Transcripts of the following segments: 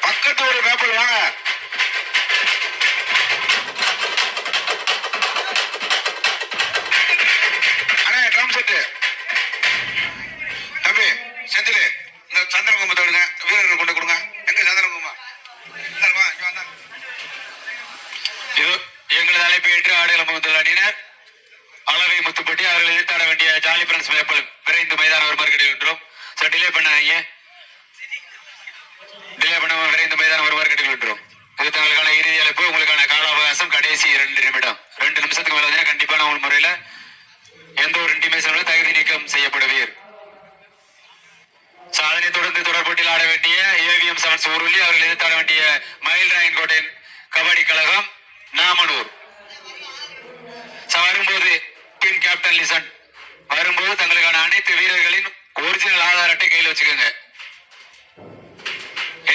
பக்கத்து ஒரு மேப்பிள் வாங்க. போது தங்களுக்கான அனைத்து வீரர்களின் ஒரிஜினல் ஆதார் அட்டை கையில் வச்சுக்கோங்க.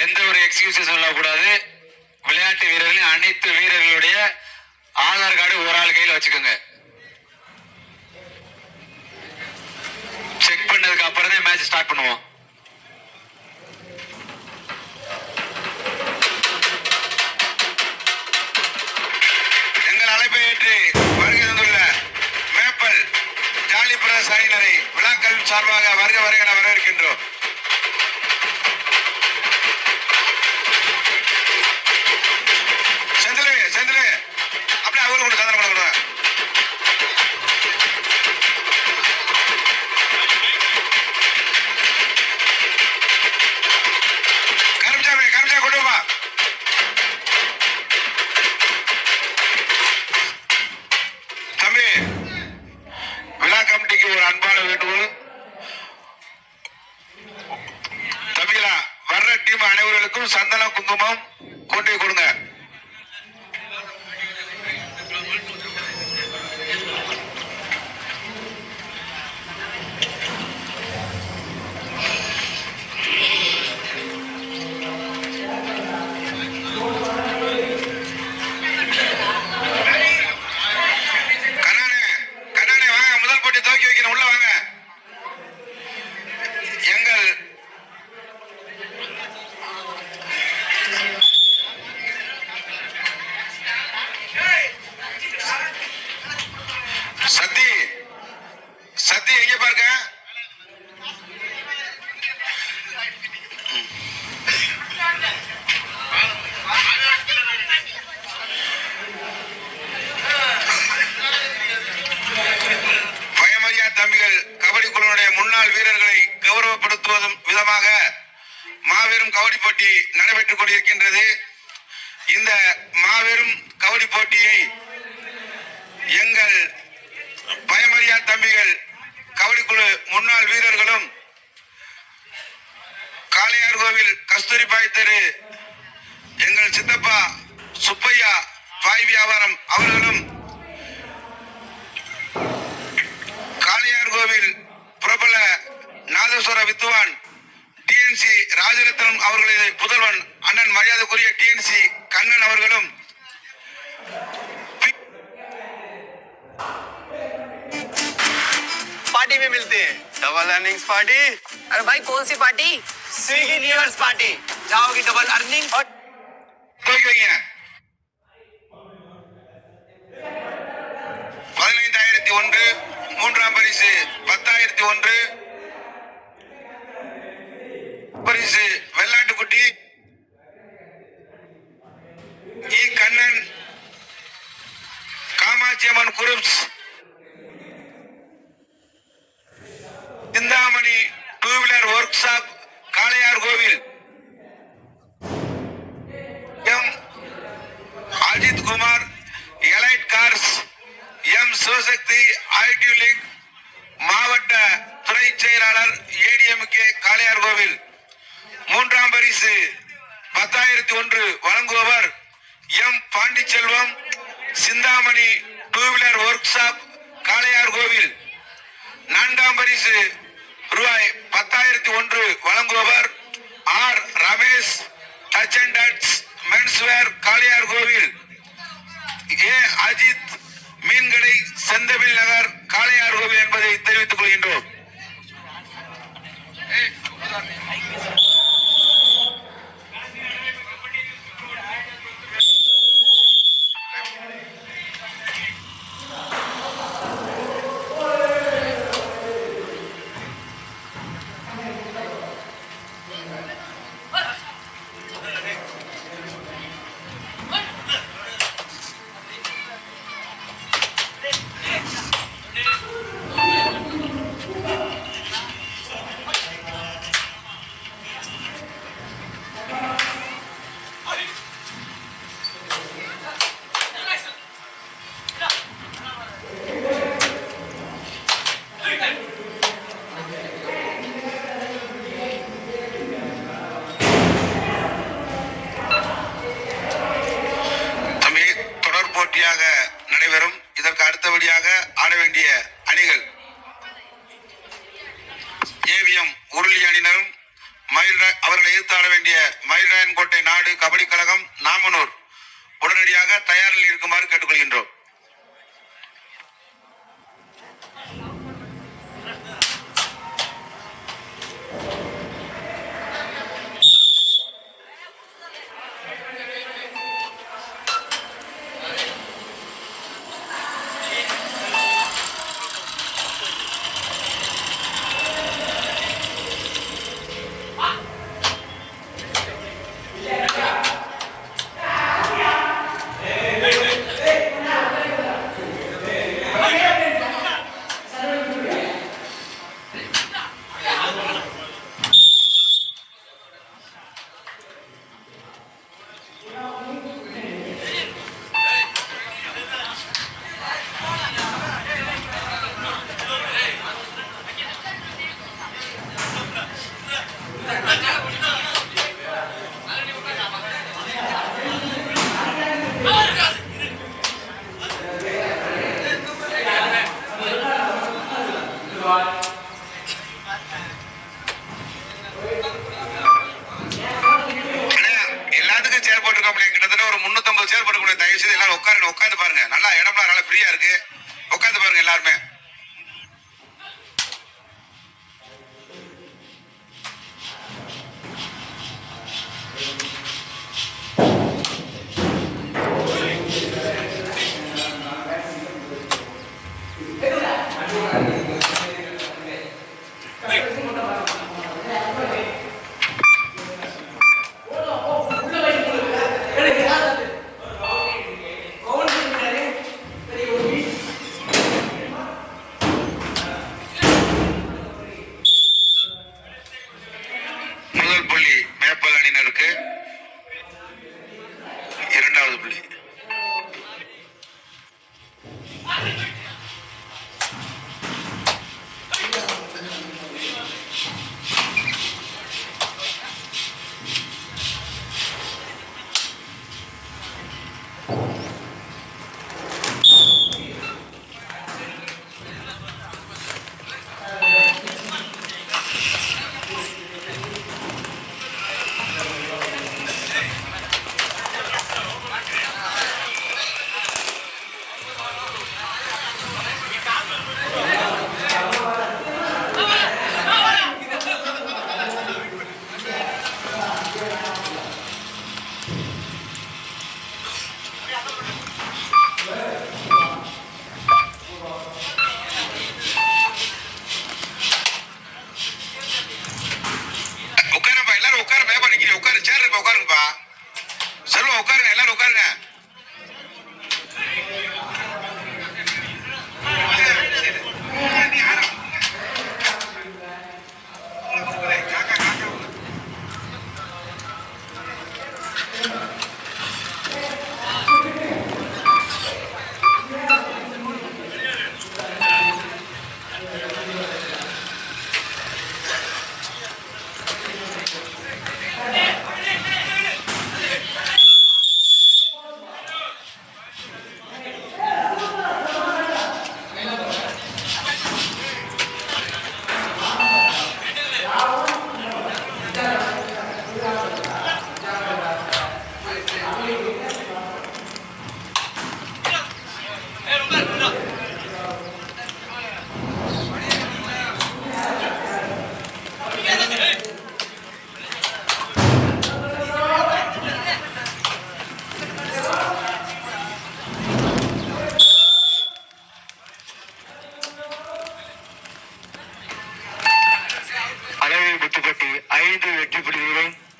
எந்த ஒரு எக்ஸ்கியூசஸ் சொல்லக்கூடாது. விளையாட்டு வீரர்களின் அனைத்து வீரர்களுடைய ஆதார் கார்டு ஒரு ஆள் கையில் வச்சுக்கோங்க. செக் பண்ணதுக்கு அப்புறம் தான் மேட்ச் ஸ்டார்ட் பண்ணுவோம். எங்கள் அழைப்பை ஏற்று ஜாலி விழாக்கள் சார்பாக வருக வருக என வரவேற்கின்றோம். செந்திலே செந்திலே. அப்படியே அவங்களுக்கு சந்தனம் கொடுங்க கொண்டிருக்கின்றது कौन सी पार्टी स्विगी न्यूअर्स पार्टी जाओगी डबल अर्निंग और துவக்கி வைங்க பதினைந்தாயிரத்தி ஒன்று மூன்றாம் பரிசு பத்தாயிரத்தி ஒன்று பரிசு வெள்ளாட்டுக்குட்டி இ Kannan Kamatchiamman groups Chintamani Two wheeler workshop Kalaiyar Kovil. M. Ajith Kumar elite cars M. Sivasakthi IT league மாவட்ட துறை செயலாளர் ஏடிஎம்கே காளையார் கோவில். மூன்றாம் பரிசு பத்தாயிரத்தி ஒன்று வழங்குபவர் M. Pandichelvam Chinthamani two wheeler workshop Kalaiyar Kovil. நான்காம் பரிசு ரூபாய் பத்தாயிரத்தி ஒன்று வழங்குபவர் R Ramesh touch and tuds menswear Kaliyar Kovil. A Ajith மீன்கடை செந்தவில் நகர் காளையார் கோவில் என்பதை தெரிவித்துக் கொள்கின்றோம்.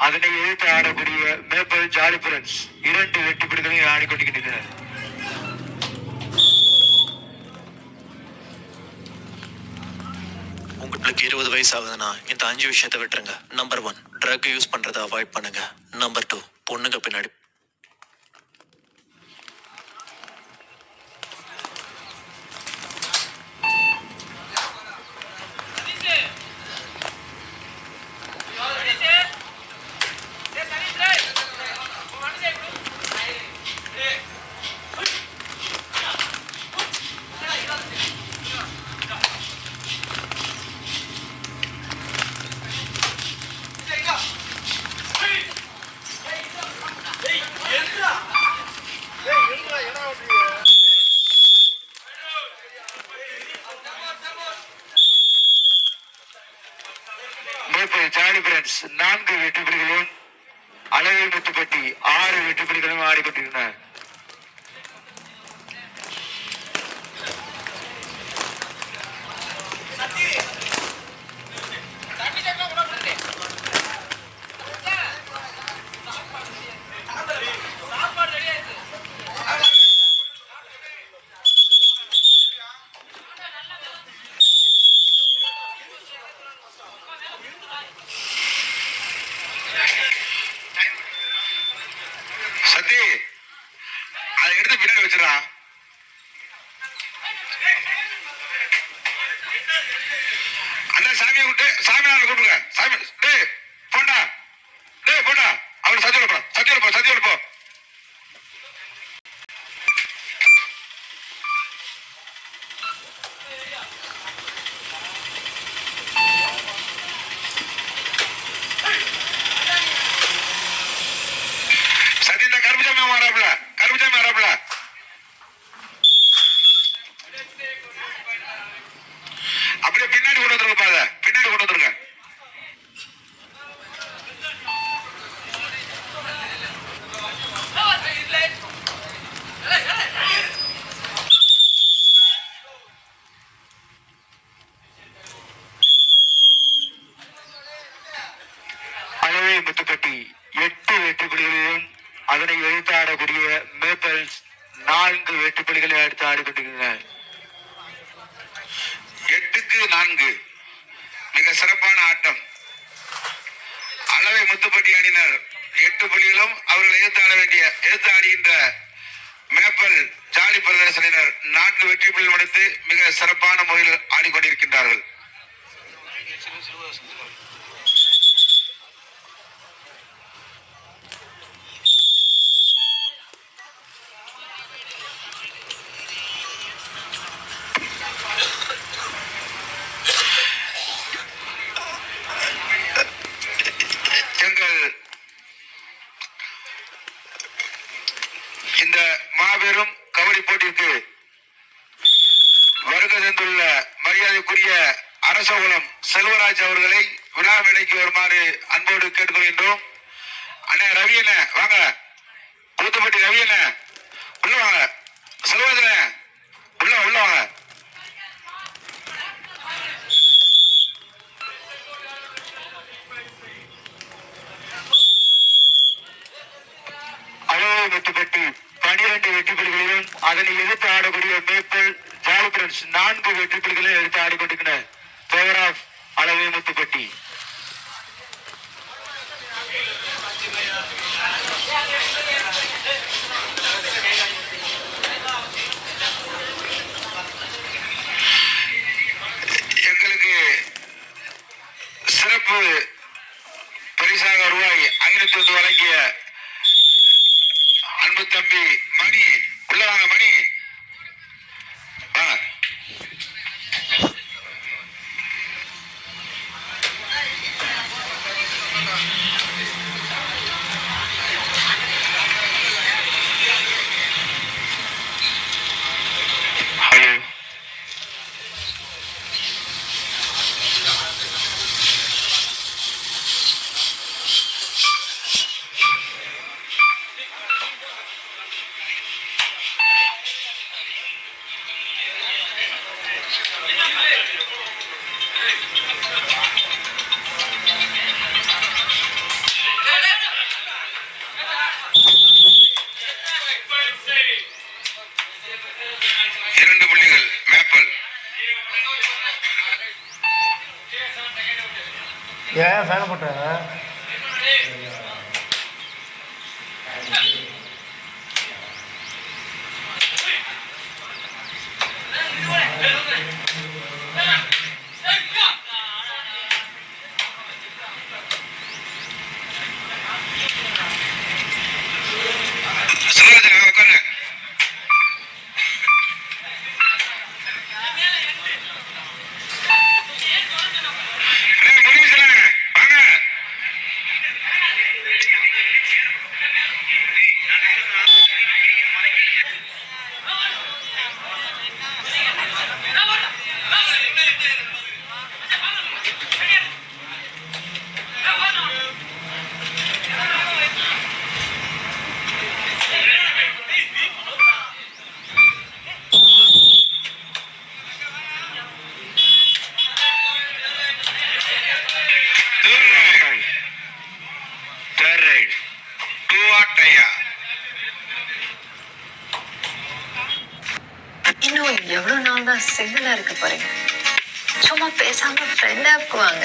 அதனை எதிர்த்து ஆடக்கூடிய மேப்பல் ஜாலிபுரன்ஸ் இரண்டு வெற்றி பிடிகளையும் ஆடிக்கொண்டிருக்கின்றனர். உங்களுக்கு இருபது வயசு ஆகுதுன்னா இந்த அஞ்சு விஷயத்த விட்டுருங்க. நம்பர் ஒன் ட்ரக் யூஸ் பண்றதை அவாய்ட் பண்ணுங்க. நம்பர் டூ பொண்ணுங்க பின்னாடி அதே ஜாலி பிரான்ஸ் நான்கு வெற்றி பெறுகிறோம் அழகு முத்துப்பட்டி ஆறு வெற்றி பெறுகிறோம் ஆடிப்பட்டிருக்கிறார் வேண்டிய எடுத்து ஆடுகின்ற மேப்பல் ஜாலி பிரதர்சனினர் நான்கு வெற்றி பிள்ளை முடித்து மிக சிறப்பான முறையில் ஆடிக்கொண்டிருக்கின்றார்கள். வெற்றிப்புலிகளிலும் அதனை எதிர்த்து ஆடக்கூடிய மேப்பல் ஜாலிபிரன்ஸ் நான்கு வெற்றிப்புலிகளிலும் எடுத்து ஆடிக்கொண்டிருக்கிற ஆஃப் அளவை முத்துப்பட்டி. எங்களுக்கு சிறப்பு பரிசாக ரூபாய் ஐநூத்தி வழங்கிய அன்பு தம்பி மணி. உள்ள வாங்க மணி. இருக்க போறீங்க சும்மா பேசாம ஃப்ரெண்டா இருக்குவாங்க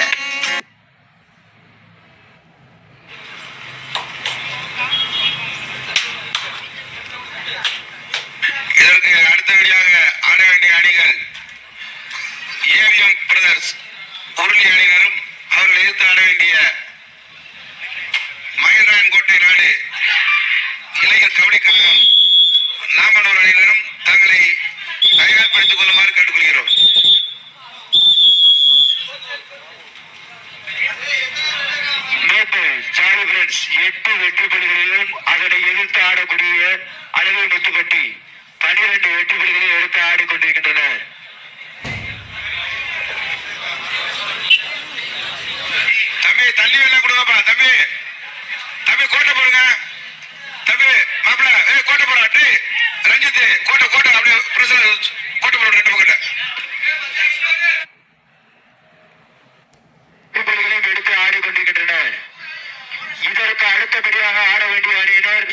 அடுத்த அடுத்தபடியாக ஆட வேண்டிய அணியினர்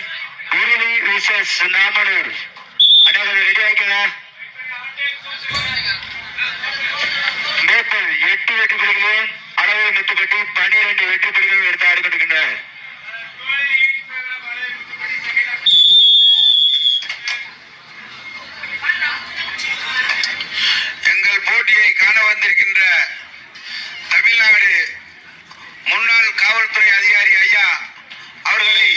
உருளி விசஸ் நாமனூர். அதாவது ரெடி மேப்பல் எட்டு வெற்றி புள்ளிகளும் அளவு முத்துப்பட்டி பனிரெண்டு வெற்றி புள்ளிகளும் எடுத்து ஆடுபட்டுகின்றன எங்கள் போட்டியை காண வந்திருக்கின்ற தமிழ்நாடு முன்னாள் காவல்துறை அதிகாரி ஐயா family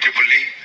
Tivoli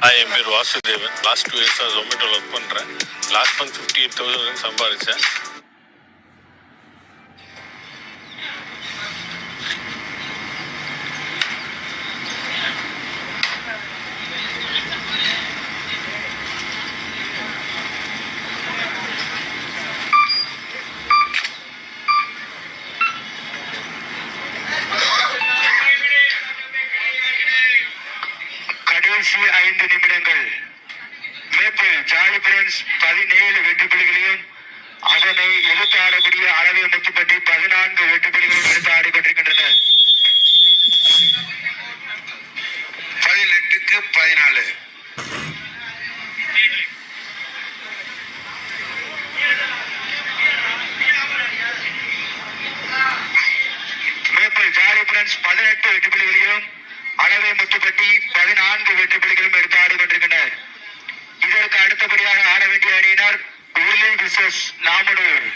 ஹாய் என் பேர் வாசுதேவன் லாஸ்ட் டூ இயர்ஸாக ஜொமேட்டோவில் ஒர்க் பண்ணுறேன் last month fifty eight thousand சம்பாதிச்சேன் runs பதினேழு வெற்றி புள்ளிகளையும் அதனை எதிர்த்து ஆடக்கூடிய அளவை அமைச்சு பண்ணி பதினான்கு வெற்றி புள்ளிகளையும் எடுத்து ஆடிக்கொண்டிருக்கின்றனர் பதினெட்டுக்கு பதினாலு. ஜாலி பிரான்ஸ் பதினெட்டு வெற்றி புள்ளிகளையும் அளவை முத்துப்பட்டி பதினான்கு வெற்றி புள்ளிகளும் எடுத்து ஆடிக்கொண்டிருக்கின்றனர் இதற்கு அடுத்தபடியாக ஆட வேண்டிய அணியினர் உருளை விசஸ் நாமனூர்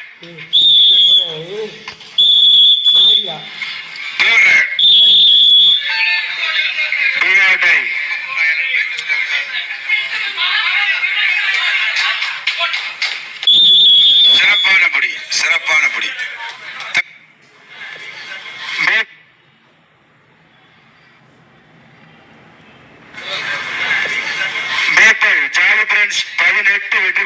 சிறப்பான புடி சிறப்பான புடி மே- மேப்பிள் ஜாலி பிரான்ஸ் பதினெட்டு வெற்றி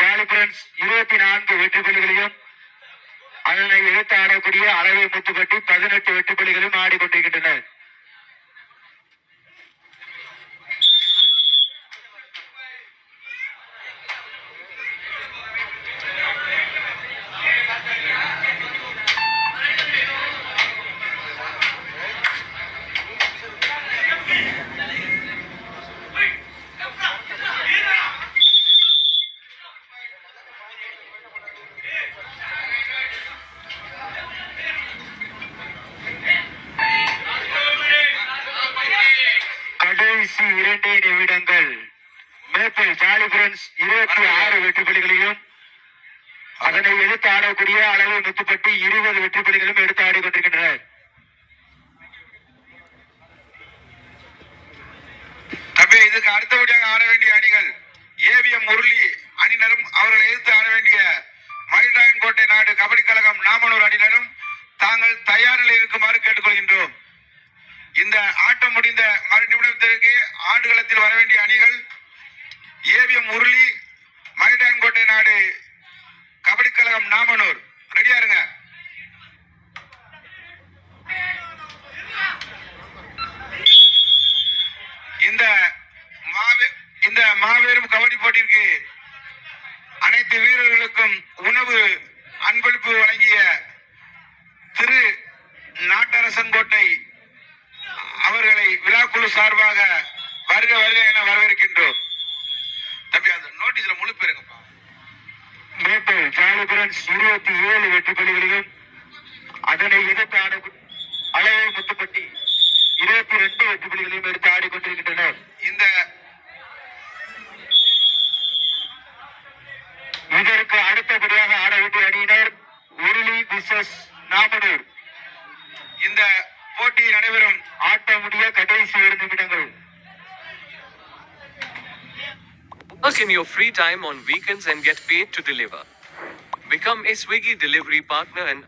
ஜாலி இருபத்தி நான்கு வெற்றி புள்ளிகளையும் அதனை எடுத்து ஆடக்கூடிய அளவை முத்துப்பட்டி பதினெட்டு வெற்றி புள்ளிகளும் ஆடிக்கொண்டிருக்கின்றனர். தம்பி இதுக்கு அடுத்தபடியாக ஆட வேண்டிய அணிகள் ஏவிஎம் முரளி அணியினரும் அவர்களை எதிர்த்து ஆட வேண்டிய மயில்ராயன் கோட்டை நாடு கபடி கழகம் நாமனூர் அணியினரும் தாங்கள் தயாரில் இருக்குமாறு கேட்டுக்கொள்கின்றோம். இந்த ஆட்டம் முடிந்த மறு நிமிடத்திற்கு ஆடுகளத்தில் வர வேண்டிய அணிகள் ஏவிஎம் முரளி மயில்ராயன் கோட்டை நாடு கபடி கழகம் நாமனூர். ரெடியா இருங்க இந்த மாபெ இந்த மாபெரும் கபடி அனைத்து வீரர்களுக்கும் உணவு அன்பளிப்பு வழங்கிய திரு நாட்டரசன் கோட்டை அவர்களை விழாக்குழு சார்பாக வருக வருக என வரவேற்கின்றோம். தம்பி அந்த நோட்டீஸ்ல முழு பேருங்கப்பா. நேற்று ஜாலிபுரன்ஸ் இருபத்தி ஏழு வெற்றி புள்ளிகளையும் அதனை எதிர்த்து ஆட அளவு முத்துப்பட்டி இருபத்தி ரெண்டு வெற்றி புள்ளிகளையும் எடுத்து ஆடிக்கொண்டிருக்கின்றனர். பிசஸ் நாமனூர் இந்த போட்டி நடைபெறும் ஆட்ட முடிய கடைசி இரு நிமிடங்கள் Work in your free time on weekends and get paid to deliver. Become a Swiggy delivery partner and